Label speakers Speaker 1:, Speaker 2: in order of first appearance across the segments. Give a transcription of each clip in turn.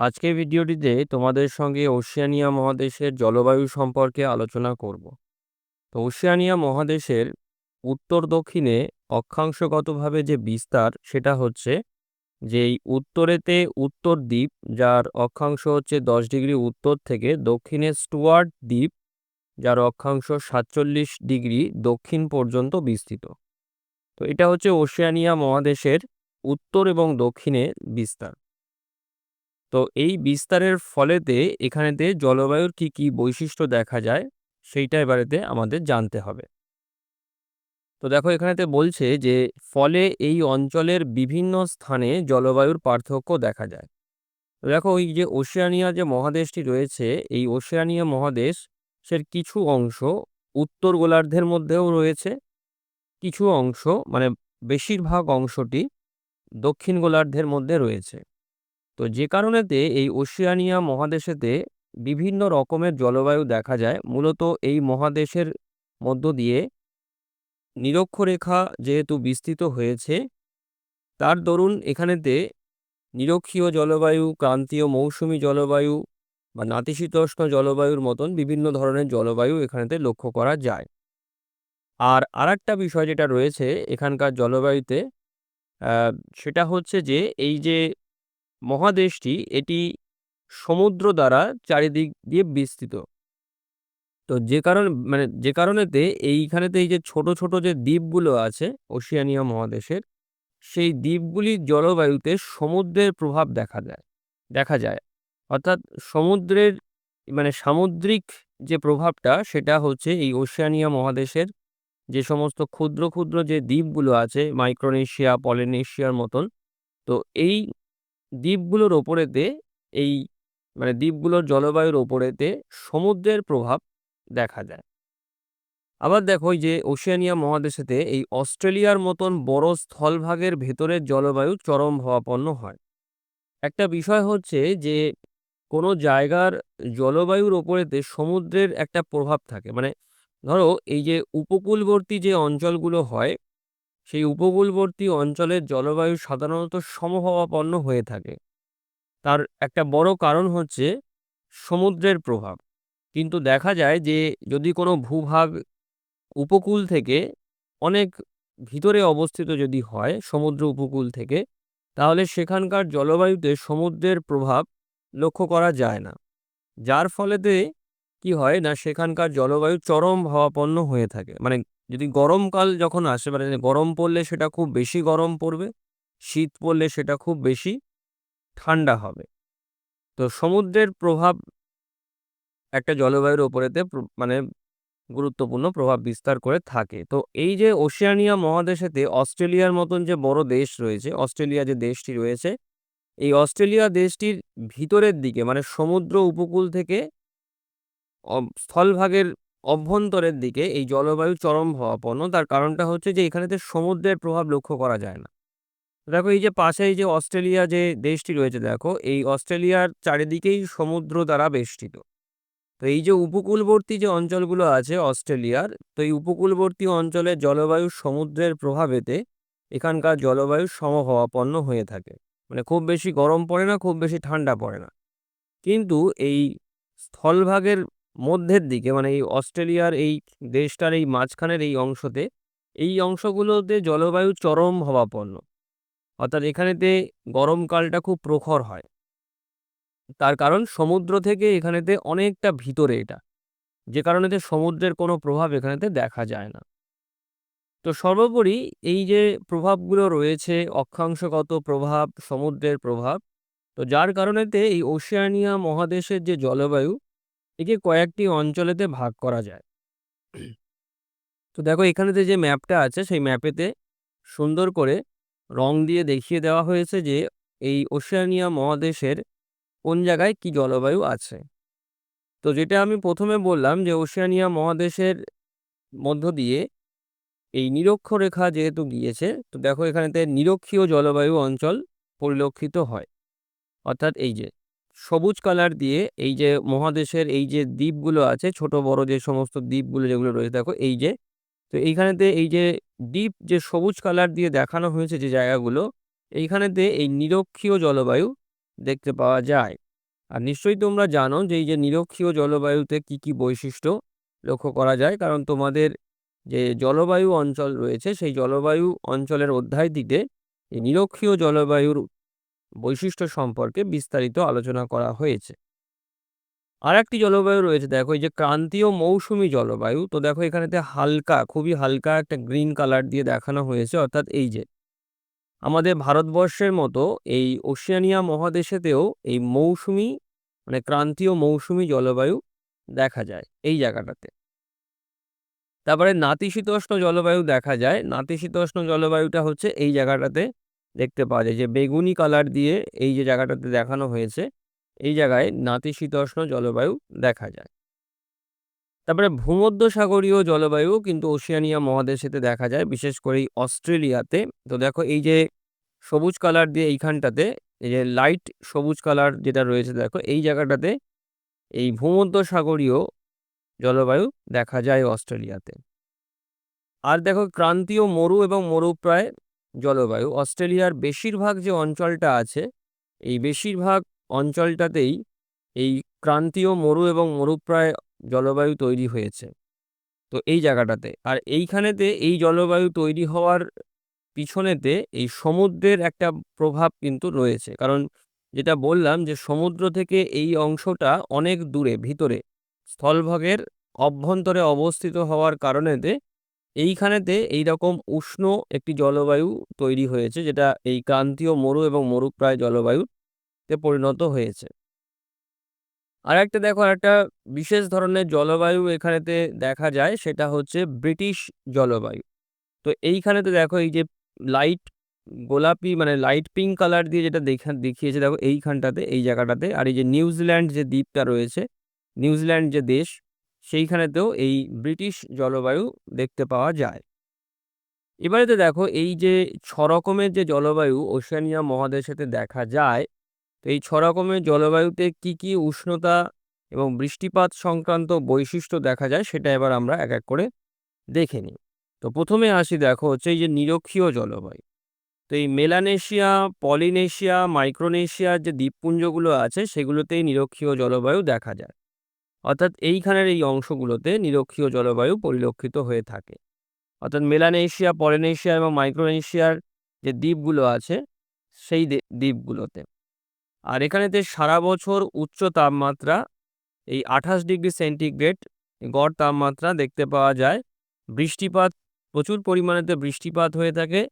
Speaker 1: আজকের ভিডিওটিতে তোমাদের সঙ্গে ওশিয়ানিয়া মহাদেশের জলবায়ু সম্পর্কে আলোচনা করব। তো ওশিয়ানিয়া মহাদেশের উত্তর দক্ষিণে অক্ষাংশগতভাবে যে বিস্তার, সেটা হচ্ছে যে উত্তরেতে উত্তর দ্বীপ, যার অক্ষাংশ হচ্ছে দশ ডিগ্রি উত্তর থেকে দক্ষিণে স্টুয়ার্ট দ্বীপ, যার অক্ষাংশ সাতচল্লিশ ডিগ্রি দক্ষিণ পর্যন্ত বিস্তৃত। তো এটা হচ্ছে ওশিয়ানিয়া মহাদেশের উত্তর এবং দক্ষিণে বিস্তার। তো এই বিস্তারের ফলেতে এখানেতে জলবায়ুর কি কি বৈশিষ্ট্য দেখা যায়, সেইটা এবারেতে আমাদের জানতে হবে। তো দেখো এখানেতে বলছে যে, ফলে এই অঞ্চলের বিভিন্ন স্থানে জলবায়ুর পার্থক্য দেখা যায়। তো দেখো ওই যে ওশিয়ানিয়া যে মহাদেশটি রয়েছে, এই ওশেয়ানিয়া মহাদেশ সের কিছু অংশ উত্তর গোলার্ধের মধ্যেও রয়েছে। কিছু অংশ মানে বেশিরভাগ অংশটি দক্ষিণ গোলার্ধের মধ্যে রয়েছে। তো যে কারণেতে এই ওশিয়ানিয়া মহাদেশেতে বিভিন্ন রকমের জলবায়ু দেখা যায়, মূলত এই মহাদেশের মধ্য দিয়ে নিরক্ষরেখা যেহেতু বিস্তৃত হয়েছে, তার দরুন এখানেতে নিরক্ষীয় জলবায়ু, ক্রান্তীয় মৌসুমি জলবায়ু বা নাতিশীতোষ্ণ জলবায়ুর মতন বিভিন্ন ধরনের জলবায়ু এখানেতে লক্ষ্য করা যায়। আর আরেকটা বিষয় যেটা রয়েছে এখানকার জলবায়ুতে সেটা হচ্ছে যে এই যে মহাদেশটি এটি সমুদ্র দ্বারা চারিদিক দিয়ে বিস্তৃত। তো যে কারণ মানে যে কারণেতে এইখানেতে এই যে ছোট ছোট যে দ্বীপগুলো আছে ওশিয়ানিয়া মহাদেশের, সেই দ্বীপগুলির জলবায়ুতে সমুদ্রের প্রভাব দেখা যায় দেখা যায়। অর্থাৎ সমুদ্রের মানে সামুদ্রিক যে প্রভাবটা, সেটা হচ্ছে এই ওশিয়ানিয়া মহাদেশের যে সমস্ত ক্ষুদ্র ক্ষুদ্র যে দ্বীপগুলো আছে, মাইক্রোনেশিয়া, পলিনেশিয়ার মতন, তো এই দ্বীপগুলোর ওপরেতে এই মানে দ্বীপগুলোর জলবায়ুর ওপরেতে সমুদ্রের প্রভাব দেখা যায়। আবার দেখো যে ওশিয়ানিয়া মহাদেশেতে এই অস্ট্রেলিয়ার মতন বড় স্থলভাগের ভেতরের জলবায়ু চরম ভাবাপন্ন হয়। একটা বিষয় হচ্ছে যে কোনো জায়গার জলবায়ুর ওপরেতে সমুদ্রের একটা প্রভাব থাকে। মানে ধরো এই যে উপকূলবর্তী যে অঞ্চলগুলো হয় সেই উপকূলবর্তী অঞ্চলের জলবায়ু সাধারণত সমভাবাপন্ন হয়ে থাকে। তার একটা বড় কারণ হচ্ছে সমুদ্রের প্রভাব। কিন্তু দেখা যায় যে, যদি কোনো ভূভাগ উপকূল থেকে অনেক ভিতরে অবস্থিত যদি হয়, সমুদ্র উপকূল থেকে, তাহলে সেখানকার জলবায়ুতে সমুদ্রের প্রভাব লক্ষ্য করা যায় না। যার ফলেতে কি হয় না, সেখানকার জলবায়ু চরম ভাবাপন্ন হয়ে থাকে। মানে যদি গরমকাল যখন আসে মানে গরম পড়লে সেটা খুব বেশি গরম পড়বে, শীত পড়লে সেটা খুব বেশি ঠান্ডা হবে। তো সমুদ্রের প্রভাব একটা জলবায়ুর ওপরেতে মানে গুরুত্বপূর্ণ প্রভাব বিস্তার করে থাকে। তো এই যে ওশিয়ানিয়া মহাদেশেতে অস্ট্রেলিয়ার মতন যে বড় দেশ রয়েছে, অস্ট্রেলিয়া যে দেশটি রয়েছে, এই অস্ট্রেলিয়া দেশটির ভিতরের দিকে মানে সমুদ্র উপকূল থেকে স্থলভাগের অভ্যন্তরের দিকে এই জলবায়ু চরম ভাবাপন্ন তার কারণটা হচ্ছে যে এখানেতে সমুদ্রের প্রভাব লক্ষ্য করা যায় না। দেখো, এই যে পাশে এই যে অস্ট্রেলিয়া যে দেশটি রয়েছে, দেখো, এই অস্ট্রেলিয়ার চারিদিকেই সমুদ্র দ্বারা বেষ্টিত। তো এই যে উপকূলবর্তী যে অঞ্চলগুলো আছে অস্ট্রেলিয়ার, তো এই উপকূলবর্তী অঞ্চলের জলবায়ু সমুদ্রের প্রভাবেতে এখানকার জলবায়ু সমভাবাপন্ন হয়ে থাকে। মানে খুব বেশি গরম পড়ে না, খুব বেশি ঠান্ডা পড়ে না। কিন্তু এই স্থলভাগের মধ্যের দিকে মানে এই অস্ট্রেলিয়ার এই দেশটার এই মাঝখানের এই অংশতে, এই অংশগুলোতে জলবায়ু চরম ভাবাপন্ন অর্থাৎ এখানেতে গরমকালটা খুব প্রখর হয়। তার কারণ সমুদ্র থেকে এখানেতে অনেকটা ভিতরে এটা। যে কারণেতে সমুদ্রের কোনো প্রভাব এখানেতে দেখা যায় না। তো সর্বোপরি এই যে প্রভাবগুলো রয়েছে, অক্ষাংশগত প্রভাব, সমুদ্রের প্রভাব, তো যার কারণেতে এই ওশিয়ানিয়া মহাদেশের যে জলবায়ু একে কয়েকটি অঞ্চলেতে ভাগ করা যায়। তো দেখো এখানেতে যে ম্যাপটা আছে, সেই ম্যাপেতে সুন্দর করে রং দিয়ে দেখিয়ে দেওয়া হয়েছে যে এই ওশিয়ানিয়া মহাদেশের কোন জায়গায় কি জলবায়ু আছে। তো যেটা আমি প্রথমে বললাম যে ওশিয়ানিয়া মহাদেশের মধ্য দিয়ে এই নিরক্ষরেখা যেহেতু গিয়েছে, তো দেখো এখানেতে নিরক্ষীয় জলবায়ু অঞ্চল পরিলক্ষিত হয়। অর্থাৎ এই যে সবুজ কালার দিয়ে এই যে মহাদেশের এই যে দ্বীপগুলো আছে, ছোট, বড় যে সমস্ত দ্বীপগুলো যেগুলো রয়েছে, দেখো এই যে, তো এইখানেতে এই যে দ্বীপ যে সবুজ কালার দিয়ে দেখানো হয়েছে যে জায়গাগুলো, এইখানেতে এই নিরক্ষীয় জলবায়ু দেখতে পাওয়া যায়। আর নিশ্চয়ই তোমরা জানো যে এই যে নিরক্ষীয় জলবায়ুতে কি কি বৈশিষ্ট্য লক্ষ্য করা যায়, কারণ তোমাদের যে জলবায়ু অঞ্চল রয়েছে, সেই জলবায়ু অঞ্চলের অধ্যায়টিতে এই নিরক্ষীয় জলবায়ুর বৈশিষ্ট্য সম্পর্কে বিস্তারিত আলোচনা করা হয়েছে। আর একটি জলবায়ু রয়েছে, দেখো, এই যে ক্রান্তীয় মৌসুমি জলবায়ু, তো দেখো, এখানেতে হালকা, খুবই হালকা একটা গ্রিন কালার দিয়ে দেখানো হয়েছে, অর্থাৎ এই যে আমাদের ভারতবর্ষের মতো এই ওশিয়ানিয়া মহাদেশেতেও এই মৌসুমি মানে ক্রান্তীয় মৌসুমি জলবায়ু দেখা যায় এই জায়গাটাতে। তারপরে নাতিশীতোষ্ণ জলবায়ু দেখা যায়, নাতিশীতোষ্ণ জলবায়ুটা হচ্ছে এই জায়গাটাতে দেখতে পাওয়া যায় যে, বেগুনি কালার দিয়ে এই যে জায়গাটাতে দেখানো হয়েছে, এই জায়গায় নাতিশীতোষ্ণ জলবায়ু দেখা যায়। তারপরে ভূমধ্যসাগরীয় জলবায়ু কিন্তু ওশিয়ানিয়া মহাদেশেতে দেখা যায়, বিশেষ করে এই অস্ট্রেলিয়াতে। তো দেখো এই যে সবুজ কালার দিয়ে এইখানটাতে, এই যে লাইট সবুজ কালার যেটা রয়েছে, দেখো এই জায়গাটাতে এই ভূমধ্যসাগরীয় জলবায়ু দেখা যায় অস্ট্রেলিয়াতে। আর দেখো ক্রান্তীয় মরু এবং মরুপ্রায় জলবায়ু। অস্ট্রেলিয়ার বেশিরভাগ যে অঞ্চলটা আছে, এই বেশিরভাগ অঞ্চলটাতেই এই ক্রান্তীয় মরু এবং মরুপ্রায় জলবায়ু তৈরি হয়েছে। তো এই জায়গাটাতে। আর এইখানেতে এই জলবায়ু তৈরি হওয়ার পিছনেতে এই সমুদ্রের একটা প্রভাব কিন্তু রয়েছে। কারণ যেটা বললাম যে সমুদ্র থেকে এই অংশটা অনেক দূরে, ভিতরে স্থলভাগের অভ্যন্তরে অবস্থিত হওয়ার কারণেতে এইখানেতে এইরকম উষ্ণ একটি জলবায়ু তৈরি হয়েছে, যেটা এই ক্রান্তীয় মরু এবং মরুপ্রায় জলবায়ুতে পরিণত হয়েছে। আর একটা দেখো একটা বিশেষ ধরনের জলবায়ু এখানেতে দেখা যায়, সেটা হচ্ছে ব্রিটিশ জলবায়ু। তো এইখানেতে দেখো, এই যে লাইট গোলাপি মানে লাইট পিঙ্ক কালার দিয়ে যেটা দেখা, দেখিয়েছে, দেখো এইখানটাতে, এই জায়গাটাতে। আর এই যে নিউজিল্যান্ড যে দ্বীপটা রয়েছে, নিউজিল্যান্ড যে দেশ সেইখানেতেও এই ব্রিটিশ জলবায়ু দেখতে পাওয়া যায়। এবারেতে দেখো, এই যে ছ রকমের যে জলবায়ু ওশেনিয়া মহাদেশেতে দেখা যায়, তো এই ছ রকমের জলবায়ুতে কি কি উষ্ণতা এবং বৃষ্টিপাত সংক্রান্ত বৈশিষ্ট্য দেখা যায়, সেটা এবার আমরা এক এক করে দেখে নিই। তো প্রথমে আসি দেখো, হচ্ছে এই যে নিরক্ষীয় জলবায়ু। তো এই মেলানেশিয়া, পলিনেশিয়া, মাইক্রোনেশিয়ার যে দ্বীপপুঞ্জগুলো আছে, সেগুলোতেই নিরক্ষীয় জলবায়ু দেখা যায়। অর্থাৎ এইখানের এই অংশগুলোতে নিরক্ষীয় জলবায়ু পরিলক্ষিত হয়ে থাকে। অর্থাৎ মেলানেশিয়া, পলিনেশিয়া এবং মাইক্রোনেশিয়ার যে দ্বীপগুলো আছে, সেই দ্বীপগুলোতে। আর এখানেতে সারা বছর উচ্চ তাপমাত্রা, এই আঠাশ ডিগ্রি সেন্টিগ্রেড গড় তাপমাত্রা দেখতে পাওয়া যায়। বৃষ্টিপাত, প্রচুর পরিমাণেতে বৃষ্টিপাত হয়ে থাকে।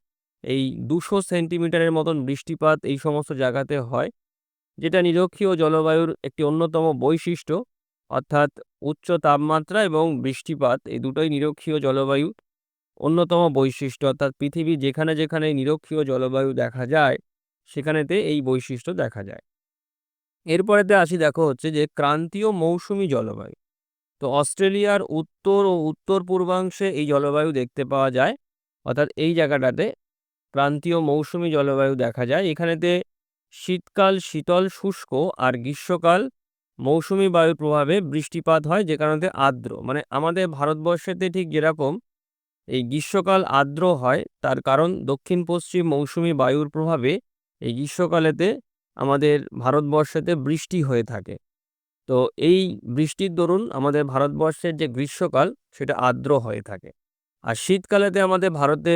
Speaker 1: এই দুশো সেন্টিমিটারের মতন বৃষ্টিপাত এই সমস্ত জায়গাতে হয়, যেটা নিরক্ষীয় জলবায়ুর একটি অন্যতম বৈশিষ্ট্য। অর্থাৎ উচ্চ তাপমাত্রা এবং বৃষ্টিপাত, এই দুটোই নিরক্ষীয় জলবায়ু অন্যতম বৈশিষ্ট্য। অর্থাৎ পৃথিবী যেখানে যেখানে নিরক্ষীয় জলবায়ু দেখা যায়, সেখানেতে এই বৈশিষ্ট্য দেখা যায়। এরপরেতে আসি দেখো হচ্ছে যে ক্রান্তীয় মৌসুমি জলবায়ু। তো অস্ট্রেলিয়ার উত্তর ও উত্তর পূর্বাংশে এই জলবায়ু দেখতে পাওয়া যায়। অর্থাৎ এই জায়গাটাতে ক্রান্তীয় মৌসুমি জলবায়ু দেখা যায়। এখানেতে শীতকাল শীতল শুষ্ক আর গ্রীষ্মকাল মৌসুমি বায়ুর প্রভাবে বৃষ্টিপাত হয়, যে কারণে আর্দ্র। মানে আমাদের ভারতবর্ষেতে ঠিক যেরকম এই গ্রীষ্মকাল আর্দ্র হয়, তার কারণ দক্ষিণ পশ্চিম মৌসুমি বায়ুর প্রভাবে এই গ্রীষ্মকালেতে আমাদের ভারতবর্ষেতে বৃষ্টি হয়ে থাকে। তো এই বৃষ্টির দরুন আমাদের ভারতবর্ষের যে গ্রীষ্মকাল, সেটা আর্দ্র হয়ে থাকে। আর শীতকালেতে আমাদের ভারতে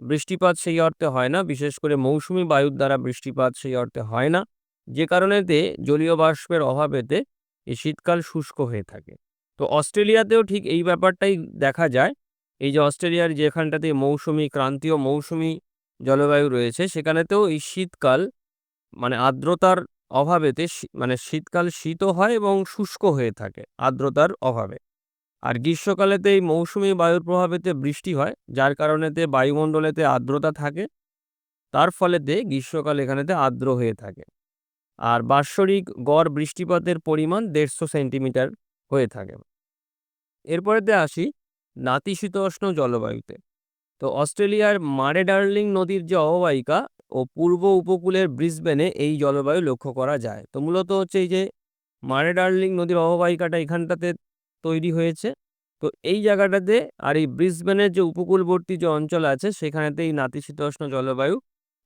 Speaker 1: বৃষ্টিপাত সেই অর্থে হয় না, বিশেষ করে মৌসুমি বায়ুর দ্বারা বৃষ্টিপাত সেই অর্থে হয় না। যে কারণেতে জলীয় বাষ্পের অভাবেতে এই শীতকাল শুষ্ক হয়ে থাকে। তো অস্ট্রেলিয়াতেও ঠিক এই ব্যাপারটাই দেখা যায়। এই যে অস্ট্রেলিয়ার যেখানটাতে মৌসুমি, ক্রান্তীয় মৌসুমি জলবায়ু রয়েছে, সেখানেতেও এই শীতকাল মানে আর্দ্রতার অভাবেতে মানে শীতকাল শীতও হয় এবং শুষ্ক হয়ে থাকে আর্দ্রতার অভাবে। আর গ্রীষ্মকালেতে এই মৌসুমি বায়ুর প্রভাবেতে বৃষ্টি হয়, যার কারণেতে বায়ুমণ্ডলেতে আর্দ্রতা থাকে। তার ফলেতে গ্রীষ্মকাল এখানেতে আর্দ্র হয়ে থাকে। আর বাৎসরিক গড় বৃষ্টিপাতের পরিমাণ দেড়শো সেন্টিমিটার হয়ে থাকে। এরপরেতে আসি নাতিশীতোষ্ণ জলবায়ুতে। তো অস্ট্রেলিয়ার মারে ডার্লিং নদীর যে অববাহিকা ও পূর্ব উপকূলের ব্রিসবেনে এই জলবায়ু লক্ষ্য করা যায়। তো মূলত হচ্ছে এই যে মারে ডার্লিং নদীর অববাহিকাটা এখানটাতে তৈরি হয়েছে। তো এই জায়গাটাতে আর এই ব্রিসবেনের যে উপকূলবর্তী যে অঞ্চল আছে সেখানেতে এই নাতিশীতোষ্ণ জলবায়ু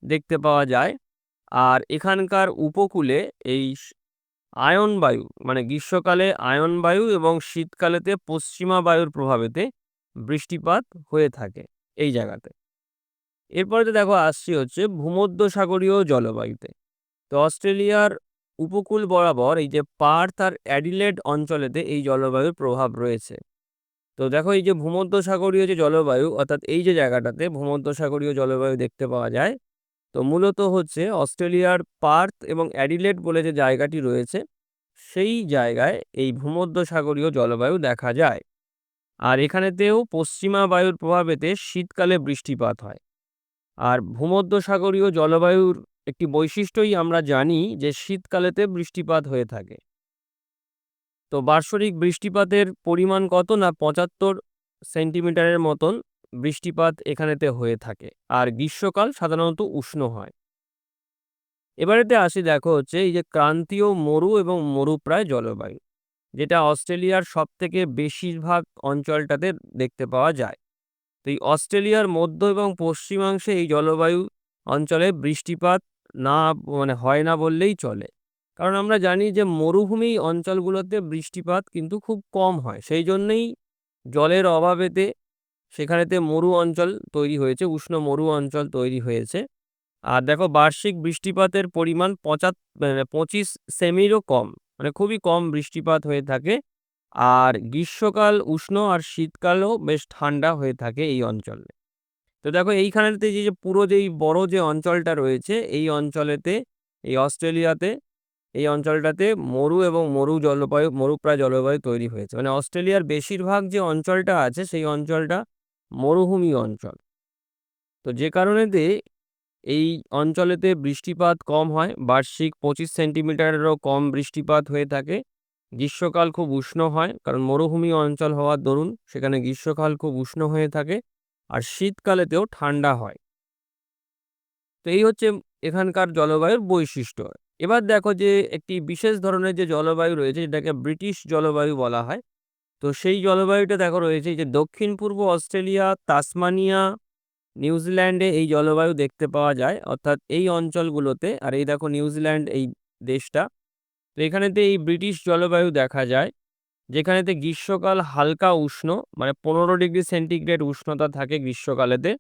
Speaker 1: দেখতে পাওয়া যায়। আর এখানকার উপকূলে এই আয়ন বায়ু মানে গ্রীষ্মকালে আয়ন বায়ু এবং শীতকালেতে পশ্চিমা বায়ুর প্রভাবেতে বৃষ্টিপাত হয়ে থাকে এই জায়গাতে। এরপরে দেখো আসছি হচ্ছে ভূমধ্যসাগরীয় জলবায়ুতে। তো অস্ট্রেলিয়ার উপকূল বরাবর এই যে পার্থ আর অ্যাডিলেড অঞ্চলেতে এই জলবায়ুর প্রভাব রয়েছে। তো দেখো এই যে ভূমধ্যসাগরীয় যে জলবায়ু, অর্থাৎ এই যে জায়গাটাতে ভূমধ্যসাগরীয় জলবায়ু দেখতে পাওয়া যায় তো মূলত হচ্ছে অস্ট্রেলিয়ার পার্থ এবং অ্যাডিলেড বলে যে জায়গাটি রয়েছে, সেই জায়গায় এই ভূমধ্যসাগরীয় জলবায়ু দেখা যায়। আর এখানেতেও পশ্চিমা বায়ুর প্রভাবেতে শীতকালে বৃষ্টিপাত হয়। আর ভূমধ্যসাগরীয় জলবায়ুর একটি বৈশিষ্ট্যই আমরা জানি যে শীতকালেতে বৃষ্টিপাত হয়ে থাকে। তো বার্ষরিক বৃষ্টিপাতের পরিমাণ কত না পঁচাত্তর সেন্টিমিটারের মতন বৃষ্টিপাত এখানেতে হয়ে থাকে। আর গ্রীষ্মকাল সাধারণত উষ্ণ হয়। এবারেতে আসি দেখো হচ্ছে এই যে ক্রান্তীয় মরু এবং মরুপ্রায় জলবায়ু, যেটা অস্ট্রেলিয়ার সব থেকে বেশিরভাগ অঞ্চলটাতে দেখতে পাওয়া যায়। তো এই অস্ট্রেলিয়ার মধ্য এবং পশ্চিমাংশে এই জলবায়ু অঞ্চলে বৃষ্টিপাত না মানে হয় না বললেই চলে। কারণ আমরা জানি যে মরুভূমি অঞ্চলগুলোতে বৃষ্টিপাত কিন্তু খুব কম হয়। সেই জন্যেই জলের অভাবেতে সেখানেতে মরু অঞ্চল তৈরি হয়েছে, উষ্ণ মরু অঞ্চল তৈরি হয়েছে। আর দেখো, বার্ষিক বৃষ্টিপাতের পরিমাণ পঁচাত মানে পঁচিশ সেমিরও কম মানে খুবই কম বৃষ্টিপাত হয়ে থাকে। আর গ্রীষ্মকাল উষ্ণ আর শীতকালও বেশ ঠান্ডা হয়ে থাকে এই অঞ্চলে। তো দেখো, এইখানেতে যে পুরো যেই, বড় যে, অঞ্চলটা রয়েছে, এই অঞ্চলেতে, এই অস্ট্রেলিয়াতে, এই অঞ্চলটাতে মরু এবং মরু জলবায়ু, মরুপ্রায় জলবায়ু তৈরি হয়েছে। মানে অস্ট্রেলিয়ার বেশিরভাগ যে, অঞ্চলটা আছে, সেই অঞ্চলটা মরুভূমি অঞ্চল। তো যে কারণেতে এই অঞ্চলেতে বৃষ্টিপাত কম হয়, বার্ষিক পঁচিশ সেন্টিমিটারেরও কম বৃষ্টিপাত হয়ে থাকে। গ্রীষ্মকাল খুব উষ্ণ হয়, কারণ মরুভূমি অঞ্চল হওয়ার দরুন সেখানে গ্রীষ্মকাল খুব উষ্ণ হয়ে থাকে আর শীতকালেতেও ঠান্ডা হয়। তো এই হচ্ছে এখানকার জলবায়ুর বৈশিষ্ট্য। এবার দেখো যে একটি বিশেষ ধরনের যে জলবায়ু রয়েছে, যেটাকে ব্রিটিশ জলবায়ু বলা হয় তো সেই জলবায়ুটা দেখো রয়েছে যে দক্ষিণ পূর্ব অস্ট্রেলিয়া, তাসমানিয়া নিউজিল্যান্ডে এই জলবায়ু দেখতে পাওয়া যায়। অর্থাৎ এই অঞ্চলগুলোতে, আর এই দেখো নিউজিল্যান্ড এই দেশটা, তো এখানেতে এই ব্রিটিশ জলবায়ু দেখা যায়, যেখানেতে গ্রীষ্মকাল হালকা উষ্ণ মানে পনেরো ডিগ্রি সেন্টিগ্রেড উষ্ণতা থাকে গ্রীষ্মকালেতে,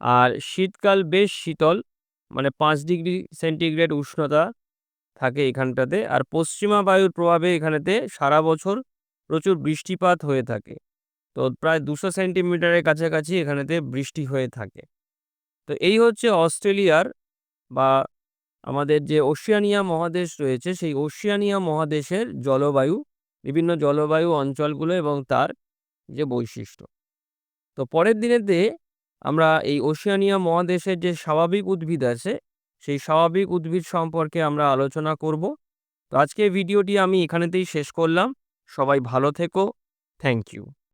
Speaker 1: আর শীতকাল বেশ শীতল মানে পাঁচ ডিগ্রি সেন্টিগ্রেড উষ্ণতা থাকে এখানটাতে। আর পশ্চিমা বায়ুর প্রভাবে এখানেতে সারা বছর প্রচুর বৃষ্টিপাত হয়ে থাকে। তো প্রায় দুশো সেন্টিমিটারের কাছাকাছি এখানেতে বৃষ্টি হয়ে থাকে। তো এই হচ্ছে অস্ট্রেলিয়ার বা আমাদের যে ওশিয়ানিয়া মহাদেশ রয়েছে, সেই ওশিয়ানিয়া মহাদেশের জলবায়ু, বিভিন্ন জলবায়ু অঞ্চলগুলো এবং তার যে বৈশিষ্ট্য। তো পরের দিনেতে আমরা এই ওশিয়ানিয়া মহাদেশের যে স্বাভাবিক উদ্ভিদ আছে, সেই স্বাভাবিক উদ্ভিদ সম্পর্কে আমরা আলোচনা করব। তো আজকে ভিডিওটি আমি এখানেতেই শেষ করলাম। সবাই ভালো থেকো। Thank you